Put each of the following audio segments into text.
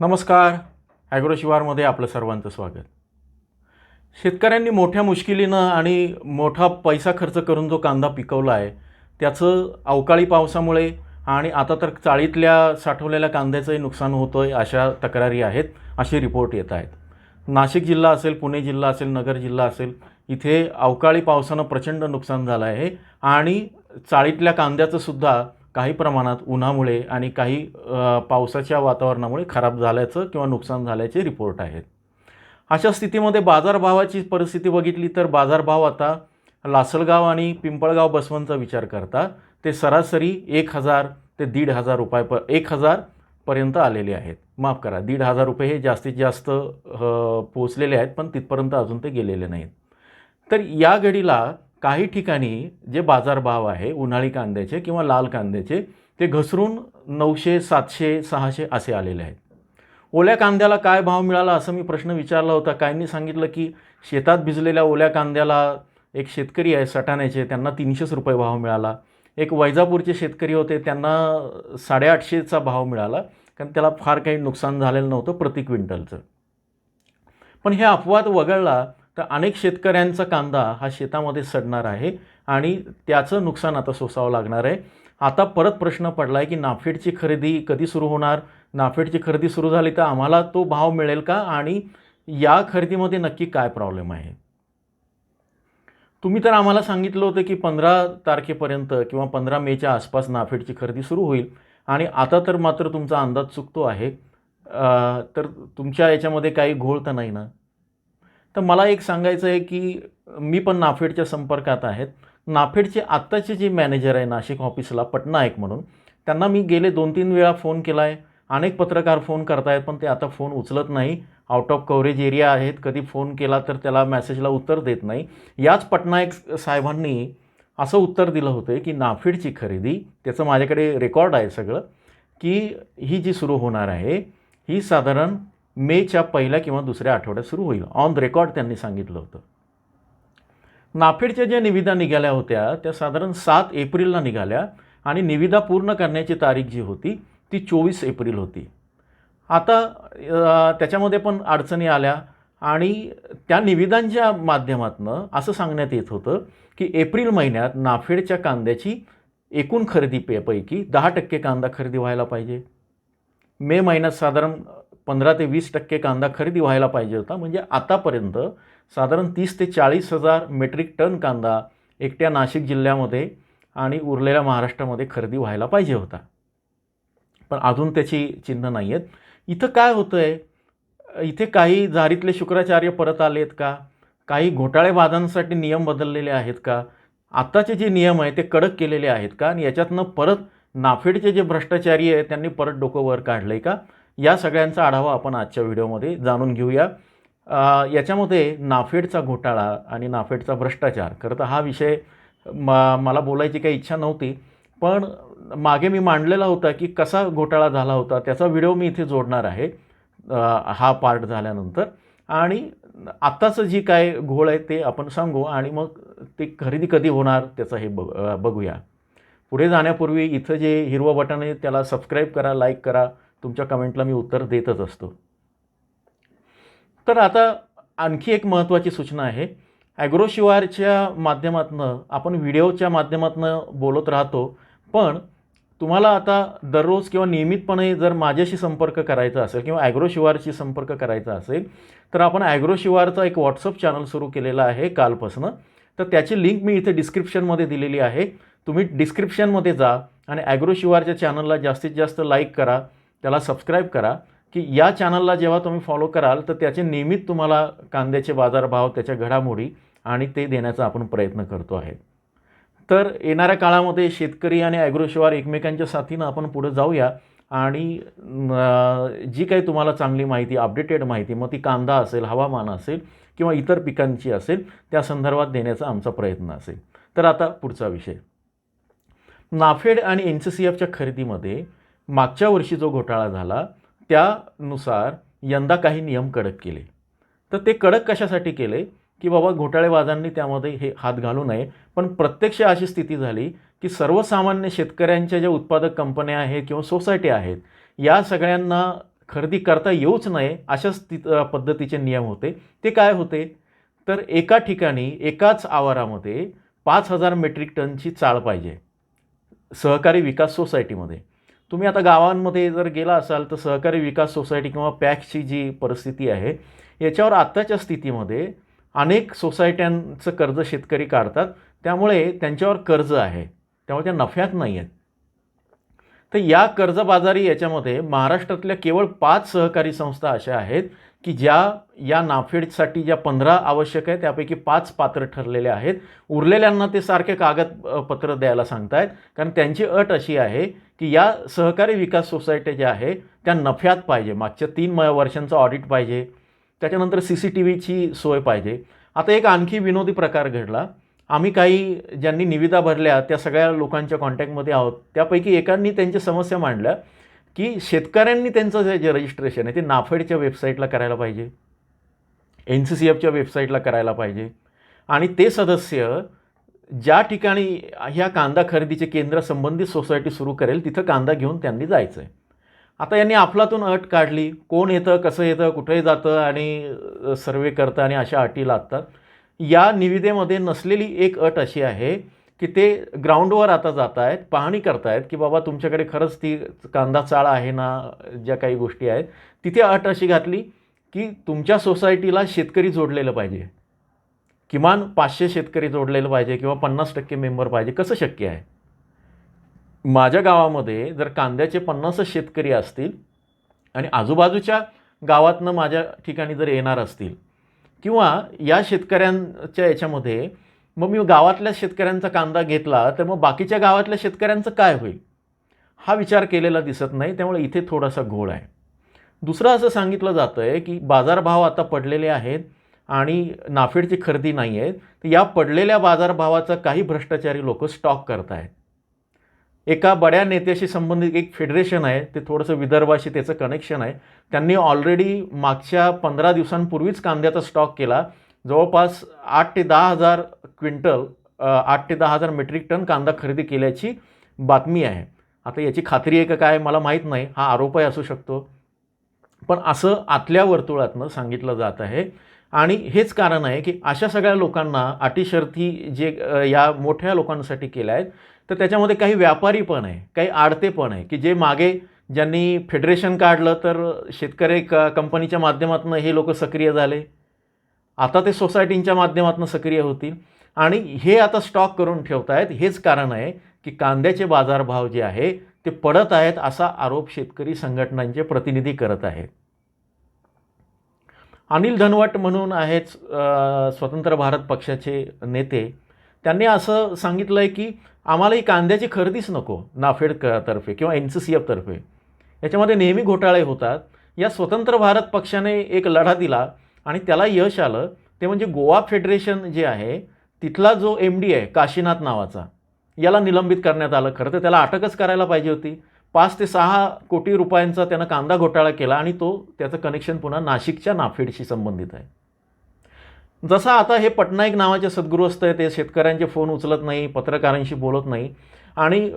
नमस्कार. ॲग्रोशिवारमध्ये आपलं सर्वांचं स्वागत. शेतकऱ्यांनी मोठ्या मुश्किलीनं आणि मोठा पैसा खर्च करून जो कांदा पिकवला आहे त्याचं अवकाळी पावसामुळे आणि आता तर चाळीतल्या साठवलेल्या कांद्याचंही नुकसान होतं आहे अशा तक्रारी आहेत असे रिपोर्ट येत आहेत. नाशिक जिल्हा असेल पुणे जिल्हा असेल नगर जिल्हा असेल इथे अवकाळी पावसानं प्रचंड नुकसान झालं आहे आणि चाळीतल्या कांद्याचंसुद्धा काही प्रमाणात उन्हामुळे आणि काही पावसाच्या वातावरणामुळे खराब झाल्याचं किंवा नुकसान झाल्याचे रिपोर्ट आहेत. अशा स्थितीमध्ये बाजारभावाची परिस्थिती बघितली तर बाजारभाव आता लासलगाव आणि पिंपळगाव बसवंतचा विचार करता ते सरासरी एक हजार ते दीड हजार रुपये प एक हजारपर्यंत आलेले आहेत. माफ करा दीड हजार रुपये हे जास्तीत जास्त पोचलेले आहेत पण तिथपर्यंत अजून ते गेलेले नाहीत. तर या घडीला काही ठिकाणी जे बाजारभाव आहे उन्हाळी कांद्याचे किंवा लाल कांद्याचे ते घसरून नऊशे सातशे सहाशे असे आलेले आहेत. ओल्या कांद्याला काय भाव मिळाला असं मी प्रश्न विचारला होता. काहींनी सांगितलं की शेतात भिजलेल्या ओल्या कांद्याला एक शेतकरी आहे सटाण्याचे त्यांना तीनशेच रुपये भाव मिळाला. एक वैजापूरचे शेतकरी होते त्यांना साडेआठशेचा भाव मिळाला. कारण त्याला फार काही नुकसान झालेलं नव्हतं प्रति क्विंटलचं. पण हे अपवाद वगळला तर अनेक शेतकऱ्यांचा कांदा हा शेतामध्ये सडणार आहे आणि त्याचं नुकसान आता सोसावं लागणार आहे. आता परत प्रश्न पडला आहे की नाफेडची खरेदी कधी सुरू होणार? नाफेडची खरेदी सुरू झाली तर आम्हाला तो भाव मिळेल का? आणि या खरेदीमध्ये नक्की काय प्रॉब्लेम आहे? तुम्ही तर आम्हाला सांगितलं होतं की पंधरा तारखेपर्यंत किंवा पंधरा मेच्या आसपास नाफेडची खरेदी सुरू होईल. आणि आता तर मात्र तुमचा अंदाज चुकतो आहे. तर तुमच्या याच्यामध्ये काही घोळ तर नाही ना? तर मला एक सांगायचं आहे की मी पण नाफेडच्या संपर्कात आहेत. नाफेडचे आत्ताचे जे मॅनेजर आहे नाशिक ऑफिसला पटनायक म्हणून त्यांना मी गेले दोन तीन वेळा फोन केला आहे अनेक पत्रकार फोन करतायत पण ते आता फोन उचलत नाही. आउट ऑफ कव्हरेज एरिया आहेत. कधी फोन केला तर त्याला मेसेजला उत्तर देत नाही. याच पटनायक साहेबांनी असं उत्तर दिलं होतं की नाफेडची खरेदी त्याचं माझ्याकडे रेकॉर्ड आहे सगळं की ही जी सुरू होणार आहे ही साधारण मेच्या पहिल्या किंवा दुसऱ्या आठवड्यात सुरू होईल. ऑन रेकॉर्ड त्यांनी सांगितलं होतं. नाफेडच्या ज्या निविदा निघाल्या होत्या त्या साधारण सात एप्रिलला निघाल्या आणि निविदा पूर्ण करण्याची तारीख जी होती ती चोवीस एप्रिल होती. आता त्याच्यामध्ये पण अडचणी आल्या आणि त्या निविदांच्या माध्यमातनं असं सांगण्यात येत होतं की एप्रिल महिन्यात नाफेडच्या कांद्याची एकूण खरेदी पे पैकी दहा टक्के कांदा खरेदी व्हायला पाहिजे. मे महिन्यात साधारण पंधरा ते वीस टक्के कांदा खरेदी व्हायला पाहिजे होता. म्हणजे आतापर्यंत साधारण तीस ते चाळीस हजार मेट्रिक टन कांदा एकट्या नाशिक जिल्ह्यामध्ये आणि उरलेल्या महाराष्ट्रामध्ये खरेदी व्हायला पाहिजे होता. पण अजून त्याची चिन्ह नाही आहेत इथं काय होतं आहे इथे काही जारीतले शुक्राचार्य परत आले आहेत का? काही घोटाळेबाजांसाठी नियम बदललेले आहेत का? आत्ताचे जे नियम आहे ते कडक केलेले आहेत का? आणि याच्यातनं परत नाफेडचे जे भ्रष्टाचारी आहेत त्यांनी परत डोकं वर काढलं आहे का? या सगळ्यांचा आढावा आपण आजच्या व्हिडिओमध्ये जाणून घेऊया. याच्यामध्ये नाफेडचा घोटाळा आणि नाफेडचा भ्रष्टाचार खरं तर हा विषय म मला बोलायची काही इच्छा नव्हती पण मागे मी मांडलेला होता की कसा घोटाळा झाला होता त्याचा व्हिडिओ मी इथे जोडणार आहे हा पार्ट झाल्यानंतर. आणि आत्ताचं जी काय घोळ आहे ते आपण सांगू आणि मग ते खरेदी कधी होणार त्याचं हे बघ बघूया. पुढे जाण्यापूर्वी इथं जे हिरवं बटन आहे त्याला सबस्क्राईब करा लाईक करा. तुमच्या कमेंटला मी उत्तर देतच असतो. तर आता आणखी एक महत्त्वाची सूचना आहे. ॲग्रोशिवारच्या माध्यमातनं आपण व्हिडिओच्या माध्यमातनं बोलत राहतो पण तुम्हाला आता दररोज किंवा नियमितपणे जर माझ्याशी संपर्क करायचा असेल किंवा ॲग्रोशिवारशी संपर्क करायचा असेल तर आपण ॲग्रोशिवारचा एक व्हॉट्सअप चॅनल सुरू केलेला आहे कालपासनं. तर त्याची लिंक मी इथे डिस्क्रिप्शनमध्ये दिलेली आहे. तुम्ही डिस्क्रिप्शनमध्ये जा आणि ॲग्रोशिवारच्या चॅनलला जास्तीत जास्त लाईक करा. त्याला सबस्क्राईब करा की या चॅनलला जेव्हा तुम्ही फॉलो कराल तर त्याचे नियमित तुम्हाला कांद्याचे बाजारभाव त्याच्या घडामोडी आणि ते देण्याचा आपण प्रयत्न करतो आहे. तर येणाऱ्या काळामध्ये शेतकरी आणि ॲग्रोशिवार एकमेकांच्या साथीनं आपण पुढे जाऊया आणि जी काही तुम्हाला चांगली माहिती अपडेटेड माहिती मग ती कांदा असेल हवामान असेल किंवा इतर पिकांची असेल त्या संदर्भात देण्याचा आमचा प्रयत्न असेल. तर आता पुढचा विषय. नाफेड आणि एन सी सी एफच्या खरेदीमध्ये मागच्या वर्षी जो घोटाळा झाला त्यानुसार यंदा काही नियम कडक केले. तर ते कडक कशासाठी केले? की बाबा घोटाळेबाजांनी त्यामध्ये हे हात घालू नये. पण प्रत्यक्ष अशी स्थिती झाली की सर्वसामान्य शेतकऱ्यांच्या ज्या उत्पादक कंपन्या आहेत किंवा सोसायटी आहेत या सगळ्यांना खरेदी करता येऊच नये अशा स्थित पद्धतीचे नियम होते. ते काय होते? तर एका ठिकाणी एकाच आवारामध्ये पाच हजार मेट्रिक टनची चाळ पाहिजे. सहकारी विकास सोसायटीमध्ये. तुम्ही आता गावांमध्ये जर गेला असाल तर सहकारी विकास सोसायटी किंवा पॅक्सची जी परिस्थिती आहे याच्यावर आत्ताच्या स्थितीमध्ये अनेक सोसायट्यांचं कर्ज शेतकरी काढतात. त्यामुळे त्यांच्यावर कर्ज आहे त्यामुळे त्या नफ्यात नाही आहेत. तर या कर्जबाजारी याच्यामध्ये महाराष्ट्रातल्या केवळ पाच सहकारी संस्था अशा आहेत की ज्या या नाफेडसाठी ज्या पंधरा आवश्यक आहे त्यापैकी पाच पात्र ठरलेले आहेत. उरलेल्यांना ते सारखे कागदपत्र द्यायला सांगतायत. कारण त्यांची अट अशी आहे की या सहकारी विकास सोसायटी ज्या आहे त्या नफ्यात पाहिजे. मागच्या तीन वर्षांचं ऑडिट पाहिजे. त्याच्यानंतर सी सी टी व्हीची सोय पाहिजे. आता एक आणखी विनोदी प्रकार घडला. आम्ही काही ज्यांनी निविदा भरल्या त्या सगळ्या लोकांच्या कॉन्टॅक्टमध्ये आहोत. त्यापैकी एकांनी त्यांच्या समस्या मांडल्या. की शेतकऱ्यांनी त्यांचं जे जे रजिस्ट्रेशन आहे ते नाफेडच्या वेबसाईटला करायला पाहिजे. एन सी सी एफच्या वेबसाईटला करायला पाहिजे. आणि ते सदस्य ज्या ठिकाणी ह्या कांदा खरेदीचे केंद्र संबंधित सोसायटी सुरू करेल तिथं कांदा घेऊन त्यांनी जायचं आहे आता यांनी आपलातून अट काढली कोण येतं कसं येतं कुठे जातं आणि सर्वे करतं आणि अशा अटी लागतात या निविदेमध्ये नसलेली एक अट अशी आहे की ते ग्राउंडवर आता जात आहेत पाहणी करतायत की बाबा तुमच्याकडे खरंच ती कांदा चाळ आहे ना ज्या काही गोष्टी आहेत तिथे अट अशी घातली की तुमच्या सोसायटीला शेतकरी जोडलेलं पाहिजे. किमान पाचशे शेतकरी जोडलेलं पाहिजे किंवा पन्नास टक्के मेंबर पाहिजे कसं शक्य आहे? माझ्या गावामध्ये जर कांद्याचे पन्नासच शेतकरी असतील आणि आजूबाजूच्या गावातनं माझ्या ठिकाणी जर येणार असतील किंवा या शेतकऱ्यांच्या याच्यामध्ये मग मी गावातल्या शेतकऱ्यांचा कांदा घेतला तर मग बाकीच्या गावातल्या शेतकऱ्यांचं काय होईल? हा विचार केलेला दिसत नाही त्यामुळे इथे थोडासा घोळ आहे. दुसरं असं सांगितलं जातं आहे की बाजारभाव आता पडलेले आहेत आणि नाफेडची खरेदी नाही आहेत तर या पडलेल्या बाजारभावाचा काही भ्रष्टाचारी लोक स्टॉक करत आहेत एका बड्या नेत्याशी संबंधित एक फेडरेशन आहे ते थोडंसं विदर्भाशी त्याचं कनेक्शन आहे. त्यांनी ऑलरेडी मागच्या पंधरा दिवसांपूर्वीच कांद्याचा स्टॉक केला. जवळपास आठ ते दहा हजार क्विंटल आठ ते दहा हजार मेट्रिक टन कांदा खरेदी केल्याची बातमी आहे. आता याची खात्री आहे का काय मला माहीत नाही. हा आरोपही असू शकतो. पण असं आतल्या वर्तुळातनं सांगितलं जात आहे. आणि हेच कारण आहे की अशा सगळ्या लोकांना अटी शर्ती जे या मोठ्या लोकांसाठी केल्या आहेत तर त्याच्यामध्ये काही व्यापारी पण आहे काही आडते पण आहे की जे मागे ज्यांनी फेडरेशन काढलं तर शेतकरी क कंपनीच्या माध्यमातून हे लोक सक्रिय झाले. आता ते सोसायटींच्या माध्यमातून सक्रिय होतील. आणि हे आता स्टॉक करून ठेवत आहेत हेच कारण आहे की कांद्याचे बाजारभाव जे आहे ते पडत आहेत असा आरोप शेतकरी संघटनांचे प्रतिनिधी करत आहेत. अनिल धनवट म्हणून आहेत स्वतंत्र भारत पक्षाचे नेते. त्यांनी असं सांगितलं आहे की आम्हाला ही कांद्याची खरेदीच नको नाफेड क तर्फे किंवा एन सी सी एफतर्फे याच्यामध्ये नेहमी घोटाळे होतात. या स्वतंत्र भारत पक्षाने एक लढा दिला आणि त्याला यश आलं. ते म्हणजे गोवा फेडरेशन जे आहे तिथला जो एम डी आहे काशीनाथ नावाचा याला निलंबित करण्यात आलं. खरं तर त्याला अटकच करायला पाहिजे होती. पाच ते सहा कोटी रुपयांचा त्यानं कांदा घोटाळा केला आणि तो त्याचं कनेक्शन पुन्हा नाशिकच्या नाफेडशी संबंधित आहे. जसा आता हे पटनाईक नावाचे सद्गृहस्थ आहे ते शेतकऱ्यांचे फोन उचलत नाही पत्रकारांशी बोलत नाही. आणि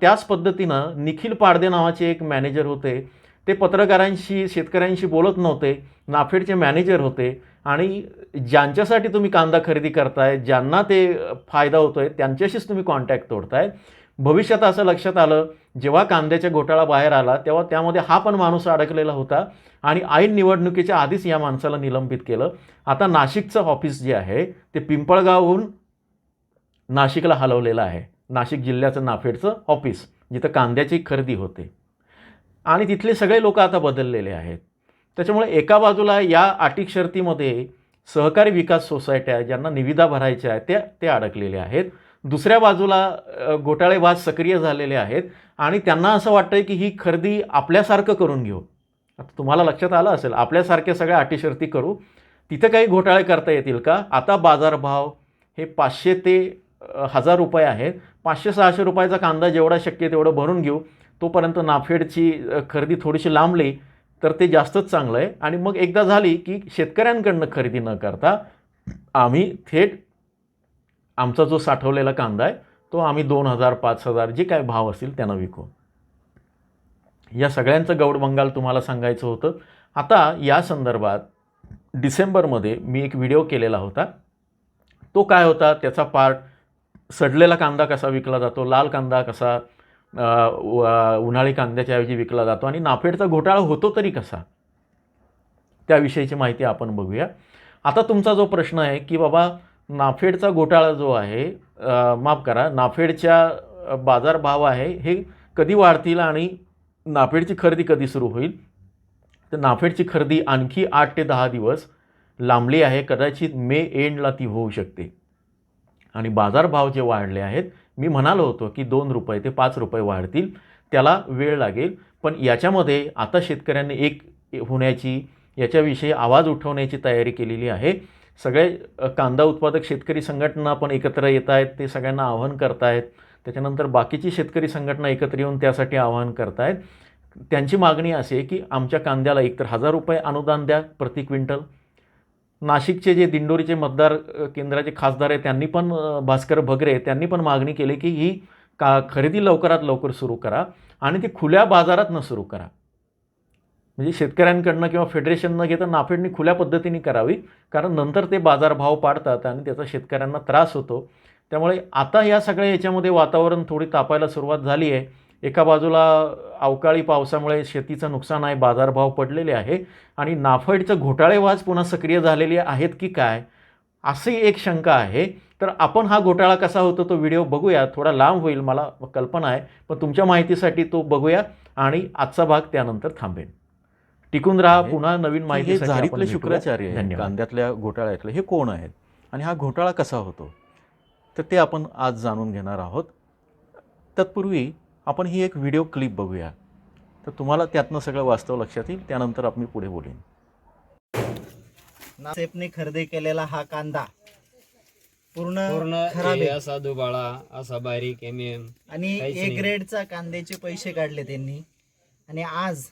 त्याच पद्धतीनं निखिल पाडदे नावाचे एक मॅनेजर होते. ते पत्रकारांशी शेतकऱ्यांशी बोलत नव्हते. नाफेडचे मॅनेजर होते. आणि ज्यांच्यासाठी तुम्ही कांदा खरेदी करताय ज्यांना ते फायदा होतो आहे त्यांच्याशीच तुम्ही कॉन्टॅक्ट तोडताय. भविष्यात असं लक्षात आलं जेव्हा कांद्याच्या घोटाळा बाहेर आला तेव्हा त्यामध्ये हा पण माणूस अडकलेला होता आणि ऐन निवडणुकीच्या आधीच या माणसाला निलंबित केलं. आता नाशिकचं ऑफिस जे आहे ते पिंपळगावहून नाशिकला हलवलेलं आहे. नाशिक जिल्ह्याचं नाफेडचं ऑफिस जिथं कांद्याची खरेदी होते. आणि तिथले सगळे लोक आता बदललेले आहेत. त्याच्यामुळे एका बाजूला या अटीक शर्तीमध्ये सहकारी विकास सोसायट्या ज्यांना निविदा भरायच्या आहेत त्या ते अडकलेले आहेत. दुसऱ्या बाजूला घोटाळेबाज सक्रिय झालेले आहेत आणि त्यांना असं वाटतं आहे की ही खरेदी आपल्यासारखं करून घेऊ. आता तुम्हाला लक्षात आलं असेल आपल्यासारख्या सगळ्या अटीशर्ती करू. तिथं काही घोटाळे करता येतील का? आता बाजारभाव हे पाचशे ते हजार रुपये आहेत. पाचशे सहाशे रुपयाचा कांदा जेवढा शक्य तेवढं भरून घेऊ. तोपर्यंत नाफेडची खरेदी थोडीशी लांबली. तर ते जास्तच चांगलं आहे. आणि मग एकदा झाली की शेतकऱ्यांकडनं खरेदी न करता आम्ही थेट आमचा जो साठवलेला कांदा आहे तो आम्ही दोन हजार पाच हजार जे काय भाव असतील त्यांना विकू. या सगळ्यांचं गौड बंगाल तुम्हाला सांगायचं होतं. आता या संदर्भात डिसेंबरमध्ये मी एक व्हिडिओ केलेला होता. तो काय होता? त्याचा पार्ट सडलेला कांदा कसा विकला जातो? लाल कांदा कसा उन्हाळी कांद्याच्या ऐवजी विकला जातो. आणि नाफेडचा घोटाळा होतो तरी कसा? त्याविषयीची माहिती आपण बघूया. आता तुमचा जो प्रश्न आहे की बाबा नाफेडचा घोटाळा जो आहे माफ करा नाफेडच्या बाजारभाव आहे हे कधी वाढतील आणि नाफेडची खरेदी कधी सुरू होईल? तर नाफेडची खरेदी आणखी आठ ते दहा दिवस लांबली आहे. कदाचित मे एंडला ती होऊ शकते. आणि बाजारभाव जे वाढले आहेत मी म्हणालो होतो की दोन रुपये ते पाच रुपये वाढतील त्याला वेळ लागेल. पण याच्यामध्ये आता शेतकऱ्यांनी एक होण्याची याच्याविषयी आवाज उठवण्याची तयारी केलेली आहे. सगळे कांदा उत्पादक शेतकरी संघटना पण एकत्र येत आहेत ते सगळ्यांना आवाहन करतायत. त्याच्यानंतर बाकीची शेतकरी संघटना एकत्र येऊन त्यासाठी आवाहन करतायत. त्यांची मागणी अशी आहे की आमच्या कांद्याला एकतर हजार रुपये अनुदान द्या प्रति क्विंटल. नाशिकचे जे दिंडोरीचे मतदार केंद्राचे खासदार आहेत त्यांनी पण भास्कर भगरे त्यांनी पण मागणी केली की ही का खरेदी लवकरात लवकर सुरू करा आणि ती खुल्या बाजारात न सुरू करा. म्हणजे शेतकऱ्यांकडनं किंवा फेडरेशननं घेता नाफेडणी खुल्या पद्धतीने करावी कारण नंतर ते बाजारभाव पाडतात आणि त्याचा शेतकऱ्यांना त्रास होतो. त्यामुळे आता या सगळ्या याच्यामध्ये वातावरण थोडी तापायला सुरुवात झाली आहे. एका बाजूला अवकाळी पावसामुळे शेतीचं नुकसान आहे बाजारभाव पडलेले आहे आणि नाफेडचं घोटाळेबाज पुन्हा सक्रिय झालेले आहेत की काय अशी एक शंका आहे. तर आपण हा घोटाळा कसा होतो तो व्हिडिओ बघूया. थोडा लांब होईल मला कल्पना आहे पण तुमच्या माहितीसाठी तो बघूया आणि आजचा भाग त्यानंतर थांबेन. टिकून राहा पुन्हा नवीन माहिती झारीतले शुक्राचार्य कांद्यातल्या घोटाळ्यातले हे कोण आहेत आणि हा घोटाळा कसा होतो? तर ते आपण आज जाणून घेणार आहोत. तत्पूर्वी आपण ही एक व्हिडिओ क्लिप बघूया. तर तुम्हाला त्यातनं सगळं वास्तव लक्षात येईल त्यानंतर आपण पुढे बोलेन नासेपने खरेदी केलेला हा कांदा. पूर्ण पूर्ण खराब हे आहे. असा दुबाळा असा बारीक एम एम आणि काहीच ए नाही. ग्रेडचा कांद्याचे पैसे काढले त्यांनी. आणि आज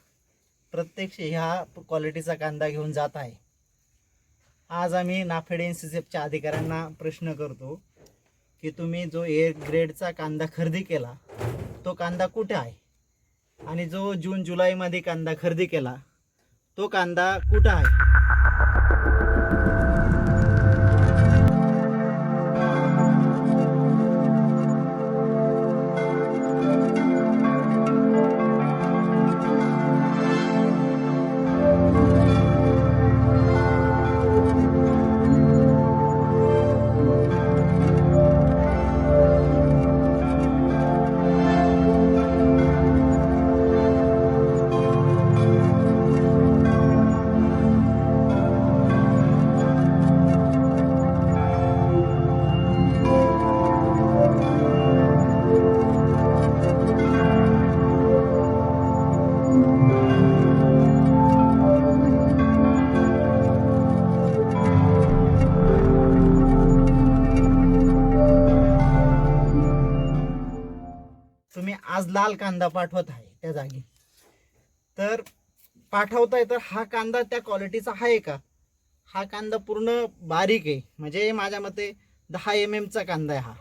प्रत्यक्ष ह्या क्वालिटीचा कांदा घेऊन जात आहे. आज आम्ही नाफेड एन सी च्या अधिकाऱ्यांना प्रश्न करतो की तुम्ही जो ए ग्रेडचा कांदा खरेदी केला तो कांदा कुठे आहे? आणि जो जून जुलैमध्ये कांदा खरेदी केला तो कांदा कुठं आहे? कांदा पाठवत आहे त्या जागी. तर पाठवताय तर हा कांदा त्या क्वालिटीचा आहे का? हा कांदा पूर्ण बारीक आहे. म्हणजे माझ्या मते दहा एम एमचा कांदा आहे हा.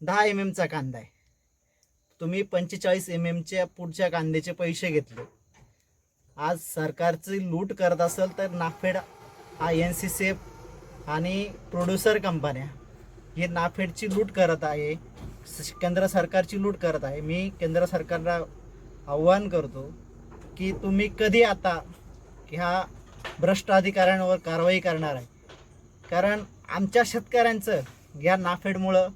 दहा एम एमचा कांदा आहे. तुम्ही पंचेचाळीस एम एमच्या पुढच्या कांद्याचे पैसे घेतले. आज सरकारची लूट करत असेल तर नाफेड हा एन सी सी एफ आणि प्रोड्युसर कंपन्या हे नाफेडची लूट करत आहे. केंद्र सरकारची लूट करत आहे. मी केंद्र सरकारला आव्हान करतो की तुम्ही कधी आता ह्या भ्रष्ट अधिकाऱ्यांवर कारवाई करणार आहे. कारण आमच्या शेतकऱ्यांचं या नाफेडमुळं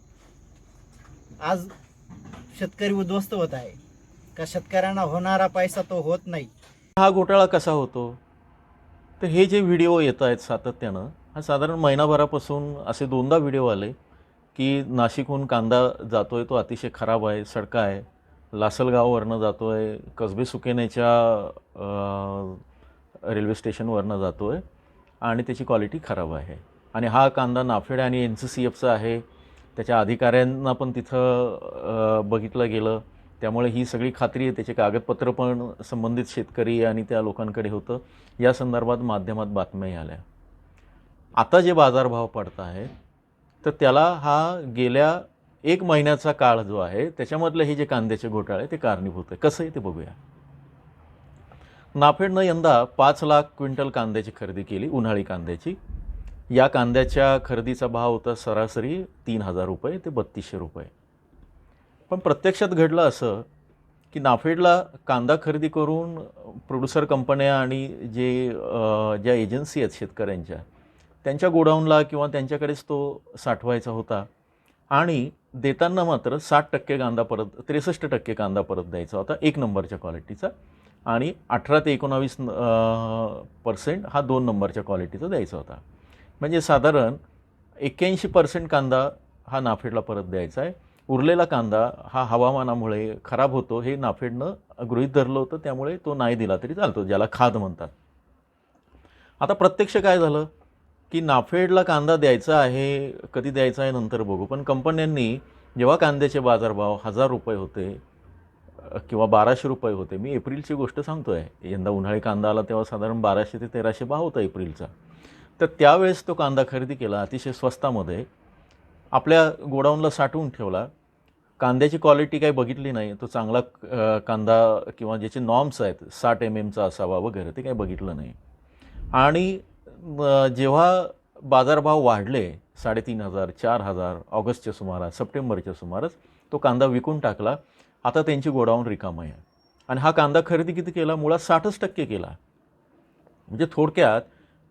आज शेतकरी उद्ध्वस्त होत आहे. का शेतकऱ्यांना होणारा पैसा तो होत नाही. हा घोटाळा कसा होतो? तर हे जे व्हिडिओ येत आहेत सातत्यानं हा साधारण महिनाभरापासून असे दोनदा व्हिडिओ आले. की नाशिकहून कांदा जातो आहे तो अतिशय खराब आहे सडका आहे. लासलगाववरनं जातो आहे कसबे सुकेनेच्या रेल्वे स्टेशनवरनं जातो आहे आणि त्याची क्वालिटी खराब आहे. आणि हा कांदा नाफेड आणि एन सी सी एफचा आहे. त्याच्या अधिकाऱ्यांना पण तिथं बघितलं गेलं. त्यामुळे ही सगळी खात्री आहे. त्याचे कागदपत्र पण संबंधित शेतकरी आणि त्या लोकांकडे होतं. या संदर्भात माध्यमात बातम्याही आल्या. आता जे बाजारभाव पडत आहेत तर त्याला हा गेल्या एक महिन्याचा काळ जो आहे त्याच्यामधले हे जे कांद्याचे घोटाळे ते कारणीभूत आहे कसं आहे ते बघूया. नाफेडनं यंदा पाच लाख क्विंटल कांद्याची खरेदी केली उन्हाळी कांद्याची. या कांद्याच्या खरेदीचा भाव होता सरासरी तीन हजार रुपये ते बत्तीसशे रुपये. पण प्रत्यक्षात घडलं असं की नाफेडला कांदा खरेदी करून प्रोड्युसर कंपन्या आणि जे ज्या एजन्सी आहेत शेतकऱ्यांच्या त्यांच्या गोडाऊनला किंवा त्यांच्याकडेच तो साठवायचा होता. आणि देताना मात्र साठ टक्के कांदा परत त्रेसष्ट टक्के कांदा परत द्यायचा होता एक नंबरच्या क्वालिटीचा. आणि अठरा ते एकोणावीस पर्सेंट हा दोन नंबरच्या क्वालिटीचा द्यायचा होता. म्हणजे साधारण एक्क्याऐंशी पर्सेंट कांदा हा नाफेडला परत द्यायचा आहे. उरलेला कांदा हा हवामानामुळे खराब होतो हे नाफेडनं गृहीत धरलं होतं त्यामुळे तो नाही दिला तरी चालतो ज्याला खाद म्हणतात. आता प्रत्यक्ष काय झालं? की नाफेडला कांदा द्यायचा आहे कधी द्यायचा आहे नंतर बघू. पण कंपन्यांनी जेव्हा कांद्याचे बाजारभाव हजार रुपये होते किंवा बाराशे रुपये होते मी एप्रिलची गोष्ट सांगतो आहे यंदा उन्हाळी कांदा आला तेव्हा साधारण बाराशे ते तेराशे भाव होता एप्रिलचा. तर त्यावेळेस तो कांदा खरेदी केला अतिशय स्वस्तामध्ये. आपल्या गोडाऊनला साठवून ठेवला. कांद्याची क्वालिटी काही बघितली नाही. तो चांगला कांदा किंवा ज्याचे नॉर्म्स आहेत साठ एम एमचा असावा वगैरे ते काही बघितलं नाही. आणि जेव्हा बाजारभाव वाढले साडेतीन हजार चार हजार ऑगस्टच्या सुमारास सप्टेंबरच्या सुमारास तो कांदा विकून टाकला. आता त्यांची गोडाऊन रिकाम आहे. आणि हा कांदा खरेदी किती केला? मुळात साठच टक्के केला. म्हणजे थोडक्यात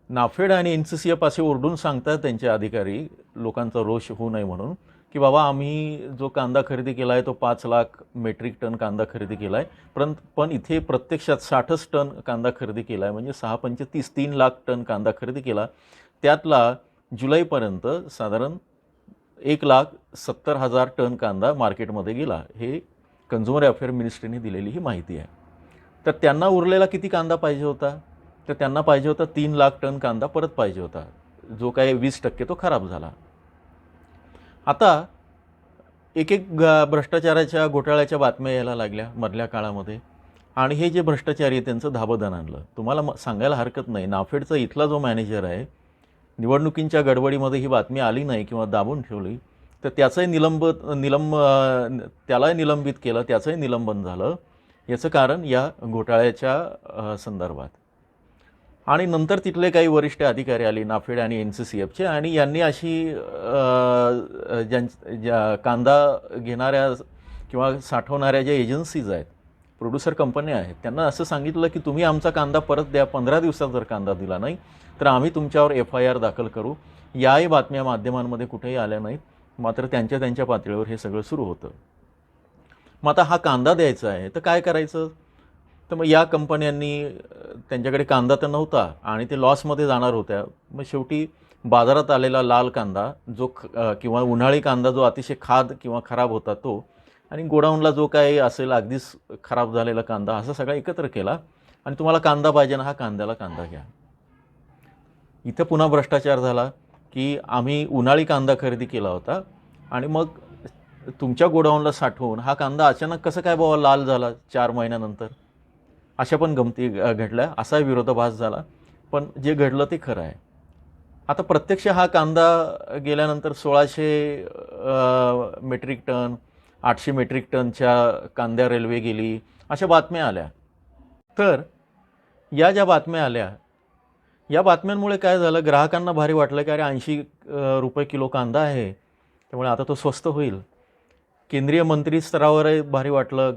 नाफेड आणि एन सी सी एफ असे ओरडून सांगतात त्यांचे अधिकारी लोकांचा रोष होऊ नये म्हणून. की बाबा आम्ही जो कांदा खरेदी केला आहे तो पाच लाख मेट्रिक टन कांदा खरेदी केला आहे परंत पण इथे प्रत्यक्षात साठच टन कांदा खरेदी केला आहे म्हणजे सहा पंचे तीस तीन लाख टन कांदा खरेदी केला. त्यातला जुलैपर्यंत साधारण एक लाख सत्तर हजार टन कांदा मार्केटमध्ये गेला. हे कन्झ्युमर अफेअर मिनिस्ट्रीने दिलेली ही माहिती आहे. तर त्यांना उरलेला किती कांदा पाहिजे होता? तर त्यांना पाहिजे होता तीन लाख टन कांदा परत पाहिजे होता. जो काही वीस टक्के तो खराब झाला. आता एक एक भ्रष्टाचाराच्या घोटाळ्याच्या बातम्या यायला लागल्या मधल्या काळामध्ये. आणि हे जे भ्रष्टाचारी आहे त्यांचं धाबदन आणलं. तुम्हाला म- सांगायला हरकत नाही. नाफेडचा इथला जो मॅनेजर आहे निवडणुकींच्या गडबडीमध्ये ही बातमी आली नाही किंवा दाबून ठेवली तर त्याचंही निलंब निलंब त्यालाही निलंबित केलं त्याचंही निलंबन झालं. याचं कारण या घोटाळ्याच्या संदर्भात. आणि नंतर तिथले काही वरिष्ठ अधिकारी आले नाफेड आणि एन सी सी एफचे. आणि यांनी अशी ज्यां ज्या कांदा घेणाऱ्या किंवा साठवणाऱ्या ज्या एजन्सीज आहेत प्रोड्युसर कंपन्या आहेत त्यांना असं सांगितलं की तुम्ही आमचा कांदा परत द्या पंधरा दिवसात जर कांदा दिला नाही तर आम्ही तुमच्यावर एफ आय आर दाखल करू. याही बातम्या माध्यमांमध्ये कुठेही आल्या नाहीत मात्र त्यांच्या त्यांच्या पातळीवर हे सगळं सुरू होतं. मग आता हा कांदा द्यायचा आहे तर काय करायचं? तर मग या कंपन्यांनी त्यांच्याकडे कांदा तर नव्हता आणि ते लॉसमध्ये जाणार होत्या. मग शेवटी बाजारात आलेला लाल कांदा जो ख किंवा उन्हाळी कांदा जो अतिशय खाद किंवा खराब होता तो आणि गोडाऊनला जो काही असेल अगदीच खराब झालेला कांदा असा सगळा एकत्र केला आणि तुम्हाला कांदा पाहिजे ना हा कांद्याला कांदा घ्या. इथं पुन्हा भ्रष्टाचार झाला की आम्ही उन्हाळी कांदा खरेदी केला होता आणि मग तुमच्या गोडाऊनला साठवून हा कांदा अचानक कसं काय बाबा लाल झाला चार महिन्यानंतर? अशा पण गमती घडल्या. असा विरोधाभास झाला. पण जे घडलं ते खरं आहे. आता प्रत्यक्ष हा कांदा गेल्यानंतर सोळाशे मेट्रिक टन आठशे मेट्रिक टनच्या कांद्या रेल्वे गेली अशा बातम्या आल्या. तर या ज्या बातम्या आल्या या बातम्यांमुळे काय झालं? ग्राहकांना भारी वाटलं की अरे ऐंशी रुपये किलो कांदा आहे. त्यामुळे आता तो स्वस्त होईल. केंद्रीय मंत्री स्तरावरही भारी वाटलं.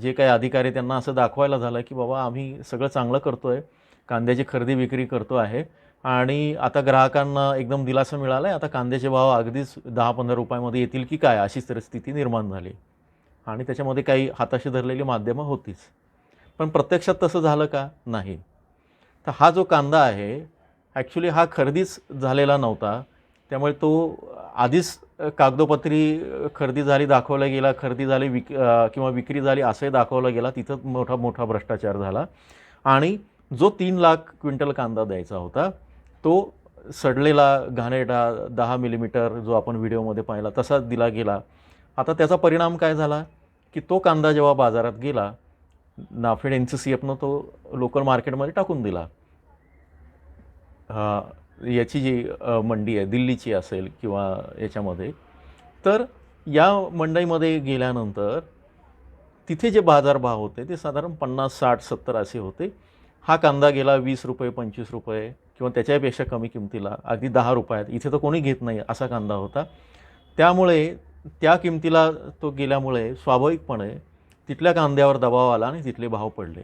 जे काही अधिकारी त्यांना असं दाखवायला झालं की बाबा आम्ही सगळं चांगलं करतो आहे कांद्याची खरेदी विक्री करतो आहे आणि आता ग्राहकांना एकदम दिलासा मिळाला आहे आता कांद्याचे भाव अगदीच दहा पंधरा रुपयामध्ये येतील की काय अशी परिस्थिती निर्माण झाली. आणि त्याच्यामध्ये काही हाताशी धरलेली माध्यमं होतीच. पण प्रत्यक्षात तसं झालं का? नाही. तर हा जो कांदा आहे ॲक्च्युली हा खरेदीच झालेला नव्हता. त्यामुळे तो आधीच कागदोपत्री खरेदी झाली दाखवला गेला खरेदी झाली विक किंवा विक्री झाली असंही दाखवलं गेला तिथं मोठा मोठा भ्रष्टाचार झाला. आणि जो तीन लाख क्विंटल कांदा द्यायचा होता तो सडलेला घाणेरडा दहा मिलीमीटर जो आपण व्हिडिओमध्ये पाहिला तसाच दिला गेला. आता त्याचा परिणाम काय झाला? की तो कांदा जेव्हा बाजारात गेला नाफेड एन सी सी एफनं तो लोकल मार्केटमध्ये टाकून दिला. याची जी मंडी आहे दिल्लीची असेल किंवा याच्यामध्ये तर या मंडईमध्ये गेल्यानंतर तिथे जे बाजारभाव होते ते साधारण पन्नास साठ सत्तर असे होते. हा कांदा गेला वीस रुपये पंचवीस रुपये किंवा त्याच्यापेक्षा कमी किमतीला अगदी दहा रुपयात. इथे तर कोणी घेत नाही असा कांदा होता. त्यामुळे त्या किमतीला तो गेल्यामुळे स्वाभाविकपणे तिथल्या कांद्यावर दबाव आला आणि तिथले भाव पडले.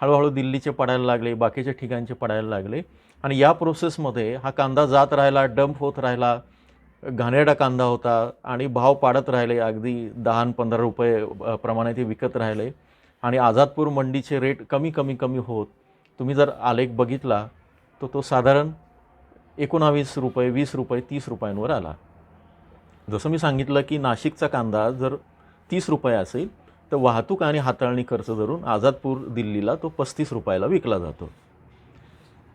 हळूहळू दिल्लीचे पडायला लागले बाकीच्या ठिकाणचे पडायला लागले. आणि या प्रोसेसमध्ये हा कांदा जात राहिला डंप होत राहिला घाणेरडा कांदा होता आणि भाव पाडत राहिले अगदी दहा पंधरा रुपये प्रमाणे ते विकत राहिले. आणि आझादपूर मंडीचे रेट कमी कमी कमी होत. तुम्ही जर आलेख बघितला तर तो साधारण एकोणावीस रुपये वीस रुपये तीस रुपयांवर आला. जसं मी सांगितलं की नाशिकचा कांदा जर तीस रुपये असेल तर वाहतूक आणि हाताळणी खर्च धरून आझादपूर दिल्लीला तो पस्तीस रुपयाला विकला जातो.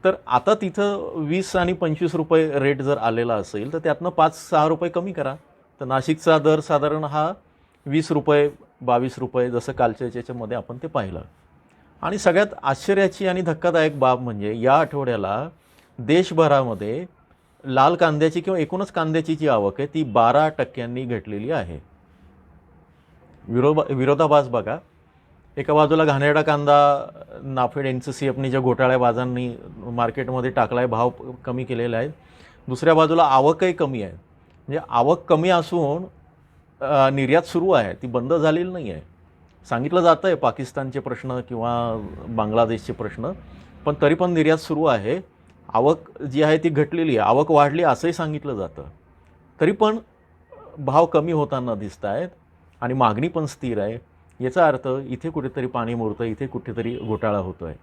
तर आता तिथं वीस आणि पंचवीस रुपये रेट जर आलेला असेल तर त्यातनं पाच सहा रुपये कमी करा. तर नाशिकचा दर साधारण हा वीस रुपये बावीस रुपये जसं कालच्या याच्यामध्ये आपण ते पाहिलं. आणि सगळ्यात आश्चर्याची आणि धक्कादायक बाब म्हणजे या आठवड्याला देशभरामध्ये लाल कांद्याची किंवा एकूणच कांद्याची जी आवक आहे ती बारा टक्क्यांनी घटलेली आहे. विरोबा विरोधाभास बघा. एका बाजूला घाणेरडा कांदा नाफेड एन सी सी एफनी ज्या घोटाळ्या बाजांनी मार्केटमध्ये टाकला आहे भाव कमी केलेला आहे दुसऱ्या बाजूला आवकही कमी आहे. म्हणजे आवक कमी असून निर्यात सुरू आहे. ती बंद झालेली नाही आहे. सांगितलं जातं आहे पाकिस्तानचे प्रश्न किंवा बांगलादेशचे प्रश्न पण तरी पण निर्यात सुरू आहे. आवक जी आहे ती घटलेली आहे. आवक वाढली असंही सांगितलं जातं. तरी पण भाव कमी होताना दिसत आहेत आणि मागणी पण स्थिर आहे. याचा अर्थ इथे कुठेतरी पाणी मोडतं इथे कुठेतरी घोटाळा होतो आहे